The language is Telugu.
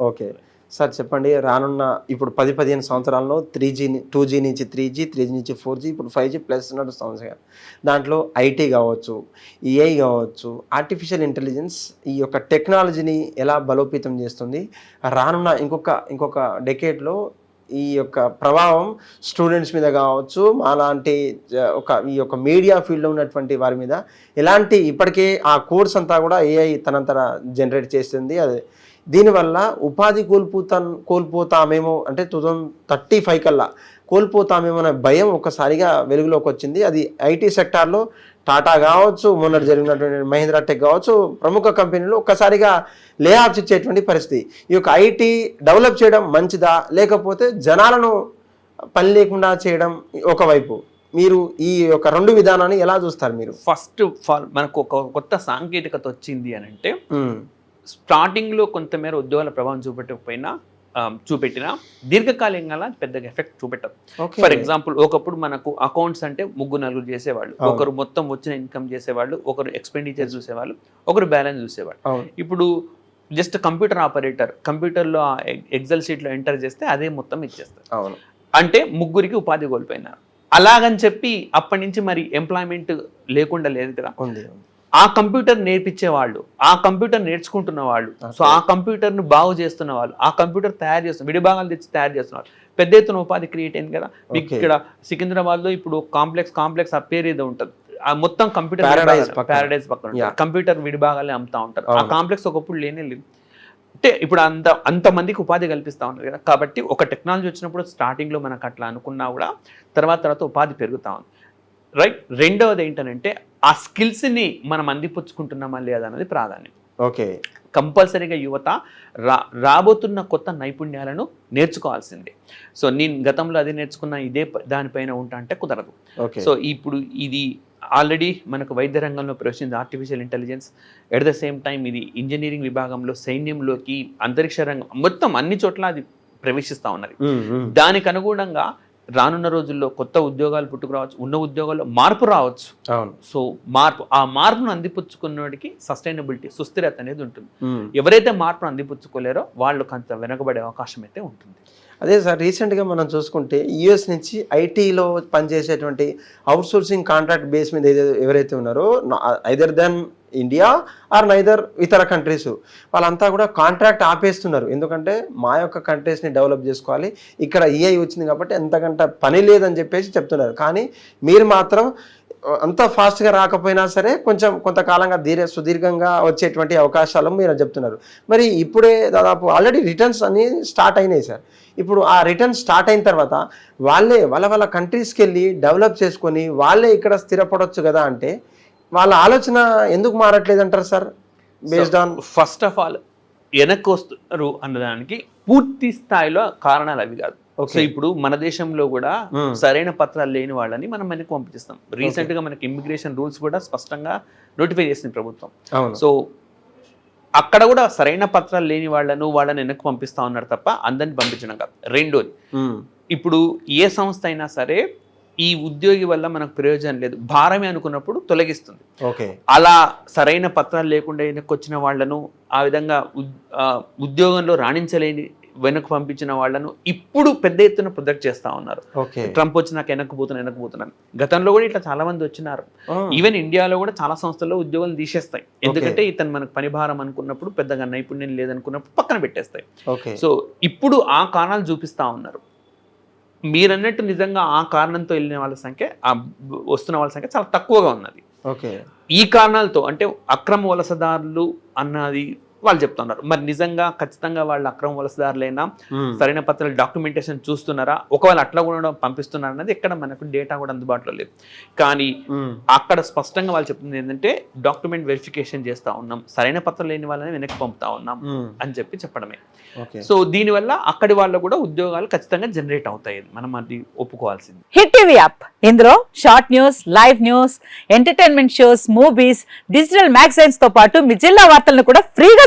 ఓకే. సార్ చెప్పండి రానున్న ఇప్పుడు పది పదిహేను సంవత్సరాల్లో త్రీ జీ టూ జీ నుంచి త్రీ జీ త్రీ జీ నుంచి ఫోర్ జీ ఇప్పుడు ఫైవ్ జీ ప్లస్ నడుస్తుంది సార్. దాంట్లో ఐటీ కావచ్చు ఏఐ కావచ్చు ఆర్టిఫిషియల్ ఇంటెలిజెన్స్ ఈ యొక్క టెక్నాలజీని ఎలా బలోపేతం చేస్తుంది? రానున్న ఇంకొక ఇంకొక డెకేట్లో ఈ యొక్క ప్రభావం స్టూడెంట్స్ మీద కావచ్చు మాలాంటి ఒక ఈ యొక్క మీడియా ఫీల్డ్లో ఉన్నటువంటి వారి మీద. ఎలాంటి ఇప్పటికే ఆ కోర్స్ అంతా కూడా ఏఐ తనంతర జనరేట్ చేస్తుంది అది దీనివల్ల ఉపాధి కోల్పోతా కోల్పోతామేమో అంటే టూ థౌజండ్ థర్టీ ఫైవ్ కల్లా కోల్పోతామేమో అనే భయం ఒకసారిగా వెలుగులోకి వచ్చింది. అది ఐటీ సెక్టార్లో టాటా కావచ్చు మొన్నటి జరిగినటువంటి మహీంద్రా టెక్ కావచ్చు ప్రముఖ కంపెనీలు ఒక్కసారిగా లే ఆఫ్స్ ఇచ్చేటువంటి పరిస్థితి. ఈ యొక్క ఐటీ డెవలప్ చేయడం మంచిదా? లేకపోతే జనాలను పని లేకుండా చేయడం ఒకవైపు. మీరు ఈ యొక్క రెండు విధానాన్ని ఎలా చూస్తారు మీరు? ఫస్ట్ ఫాల్ మనకు ఒక కొత్త సాంకేతికత వచ్చింది అని అంటే స్టార్టింగ్లో కొంతమేర ఉద్యోగాల ప్రభావం చూపెట్టకపోయినా చూపెట్టినా దీర్ఘకాలికంగా పెద్దగా ఎఫెక్ట్ చూపెట్టదు. ఫర్ ఎగ్జాంపుల్ ఒకప్పుడు మనకు అకౌంట్స్ అంటే ముగ్గురు నలుగురు చేసేవాళ్ళు. ఒకరు మొత్తం వచ్చిన ఇన్కమ్ చేసేవాళ్ళు ఒకరు ఎక్స్పెండిచర్ చూసేవాళ్ళు ఒకరు బ్యాలెన్స్ చూసేవాళ్ళు. ఇప్పుడు జస్ట్ కంప్యూటర్ ఆపరేటర్ కంప్యూటర్లో ఎగ్జల్ షీట్లో ఎంటర్ చేస్తే అదే మొత్తం ఇచ్చేస్తారు. అంటే ముగ్గురికి ఉపాధి కోల్పోయినారు. అలాగని చెప్పి అప్పటి నుంచి మరి ఎంప్లాయ్మెంట్ లేకుండా లేదు కదా. ఆ కంప్యూటర్ నేర్పించే వాళ్ళు ఆ కంప్యూటర్ నేర్చుకుంటున్న వాళ్ళు సో ఆ కంప్యూటర్ను బాగు చేస్తున్న వాళ్ళు ఆ కంప్యూటర్ తయారు చేస్తున్న విడిభాగాలు తెచ్చి తయారు చేస్తున్న వాళ్ళు పెద్ద ఎత్తున ఉపాధి క్రియేట్ అయింది కదా. మీకు. ఇక్కడ సికింద్రాబాద్లో ఇప్పుడు కాంప్లెక్స్ కాంప్లెక్స్ ఆ పేరు ఏదో ఉంటుంది. ఆ మొత్తం కంప్యూటర్. ప్యారడైజ్ పక్కన. కంప్యూటర్ విడిభాగాలే అమ్ముతా ఉంటారు. ఆ. కాంప్లెక్స్ ఒకప్పుడు లేనే లేదు. అంటే ఇప్పుడు అంత అంత మందికి ఉపాధి కల్పిస్తా ఉన్నారు కదా. కాబట్టి ఒక టెక్నాలజీ వచ్చినప్పుడు starting లో మనకు అట్లా అనుకున్నా కూడా తర్వాత తర్వాత ఉపాధి పెరుగుతా ఉంది. రైట్ రెండవది ఏంటంటే ఆ skills ని మనం అందిపుచ్చుకుంటున్నామా లేదా అన్నది ప్రాధాన్యం. ఓకే. కంపల్సరీగా యువత రా రాబోతున్న కొత్త నైపుణ్యాలను నేర్చుకోవాల్సిందే. సో నేను గతంలో అది నేర్చుకున్న ఇదే దానిపైన ఉంటా అంటే కుదరదు. ఓకే. సో ఇప్పుడు ఇది ఆల్రెడీ మనకు వైద్య రంగంలో ప్రవేశించింది artificial intelligence at the same time ఇది ఇంజనీరింగ్ విభాగంలో సైన్యంలోకి అంతరిక్ష రంగం మొత్తం అన్ని చోట్ల అది ప్రవేశిస్తూ ఉన్నది. దానికి అనుగుణంగా రానున్న రోజుల్లో కొత్త ఉద్యోగాలు పుట్టుకురావచ్చు ఉన్న ఉద్యోగాల్లో మార్పు రావచ్చు. అవును. సో మార్పు ఆ మార్పును అందిపుచ్చుకున్నవాడికి సస్టైనబిలిటీ సుస్థిరత అనేది ఉంటుంది. ఎవరైతే మార్పును అందిపుచ్చుకోలేరో వాళ్ళు కొంత వెనకబడే అవకాశం అయితే ఉంటుంది. అదే సార్ రీసెంట్గా మనం చూసుకుంటే యుఎస్ నుంచి ఐటీలో పనిచేసేటువంటి అవుట్సోర్సింగ్ కాంట్రాక్ట్ బేస్ మీద ఏదైతే ఎవరైతే ఉన్నారో either then India or neither ఇతర కంట్రీస్ వాళ్ళంతా కూడా కాంట్రాక్ట్ ఆపేస్తున్నారు. ఎందుకంటే మా యొక్క కంట్రీస్ని డెవలప్ చేసుకోవాలి. ఇక్కడ ఈఐ వచ్చింది కాబట్టి ఎంతకంటే పని లేదని చెప్పేసి చెప్తున్నారు. కానీ మీరు మాత్రం అంత ఫాస్ట్గా రాకపోయినా సరే కొంచెం కొంతకాలంగా దీర్ఘ సుదీర్ఘంగా వచ్చేటువంటి అవకాశాలు మీరు చెప్తున్నారు. మరి ఇప్పుడే దాదాపు ఆల్రెడీ రిటర్న్స్ అన్ని స్టార్ట్ అయినాయి సార్. ఇప్పుడు ఆ రిటర్న్ స్టార్ట్ అయిన తర్వాత వాళ్ళే వాళ్ళ వాళ్ళ కంట్రీస్కి వెళ్ళి డెవలప్ చేసుకొని వాళ్ళే ఇక్కడ స్థిరపడవచ్చు కదా అంటే వాళ్ళ ఆలోచన ఎందుకు మారట్లేదు అంటారు sir? Based on first of all వెనక్కి వస్తున్నారు అన్నదానికి పూర్తి స్థాయిలో కారణాలు అవి కాదు. సో ఇప్పుడు మన దేశంలో కూడా Hmm. సరైన పత్రాలు లేని వాళ్ళని మనం వెనక్కి పంపిస్తాం. రీసెంట్గా మనకి ఇమిగ్రేషన్ రూల్స్ కూడా స్పష్టంగా నోటిఫై చేసింది ప్రభుత్వం. సో అక్కడ కూడా సరైన పత్రాలు లేని వాళ్ళను వాళ్ళని వెనక్కి పంపిస్తా ఉన్నారు తప్ప అందరిని పంపించడం కాదు. రెండోది ఉమ్, ఇప్పుడు ఏ సంస్థ అయినా సరే ఈ ఉద్యోగి వల్ల మనకు ప్రయోజనం లేదు. భారమే అనుకున్నప్పుడు తొలగిస్తుంది. ఓకే. అలా సరైన పత్రాలు లేకుండా వెనక్కి వచ్చిన వాళ్ళను ఆ విధంగా ఉద్యోగంలో రాణించలేని వెనక్కి పంపించిన వాళ్ళను ఇప్పుడు పెద్ద ఎత్తున ప్రొజెక్ట్ చేస్తా ఉన్నారు. ఓకే. ట్రంప్ వచ్చినాక వెనక్కి పోతున్నా వెనక్కి పోతున్నాను గతంలో కూడా ఇట్లా చాలా మంది వచ్చినారు. ఈవెన్ ఇండియాలో కూడా చాలా సంస్థల్లో ఉద్యోగాలు తీసేస్తాయి. ఎందుకంటే ఇతను మనకు పని భారం అనుకున్నప్పుడు పెద్దగా నైపుణ్యం లేదనుకున్నప్పుడు పక్కన పెట్టేస్తాయి. సో ఇప్పుడు ఆ కారణాలు చూపిస్తా ఉన్నారు. మీరన్నట్టు నిజంగా ఆ కారణంతో వెళ్ళిన వాళ్ళ సంఖ్య ఆ వస్తున్న వాళ్ళ సంఖ్య చాలా తక్కువగా ఉన్నది. ఓకే. ఈ కారణాలతో అంటే అక్రమ వలసదారులు అన్నది వాళ్ళు చెప్తున్నారు. మరి నిజంగా ఖచ్చితంగా వాళ్ళు అక్రమ వలసదారులైనా సరైన పత్రాలు డాక్యుమెంటేషన్ చూస్తున్నారా? ఒకవేళ అట్లా కూడా పంపిస్తున్నారా అన్నది ఎక్కడ మనకు డేటా కూడా అందుబాటులో లేదు. కానీ అక్కడ స్పష్టంగా వాళ్ళు చెప్తుంది ఏంటంటే డాక్యుమెంట్ వెరిఫికేషన్ చేస్తా ఉన్నాం. సరైన పత్రం లేని వాళ్ళని వెనక్కి పంపుతా ఉన్నాం అని చెప్పి చెప్పడమే. ఓకే. సో దీనివల్ల అక్కడి వాళ్ళు కూడా ఉద్యోగాలు ఖచ్చితంగా జనరేట్ అవుతాయి. మనం అది ఒప్పుకోవాల్సింది. Hit TV app. ఇందులో short news live news entertainment shows movies digital మ్యాగజైన్స్తో పాటు మీ జిల్లా వార్తలను కూడా ఫ్రీగా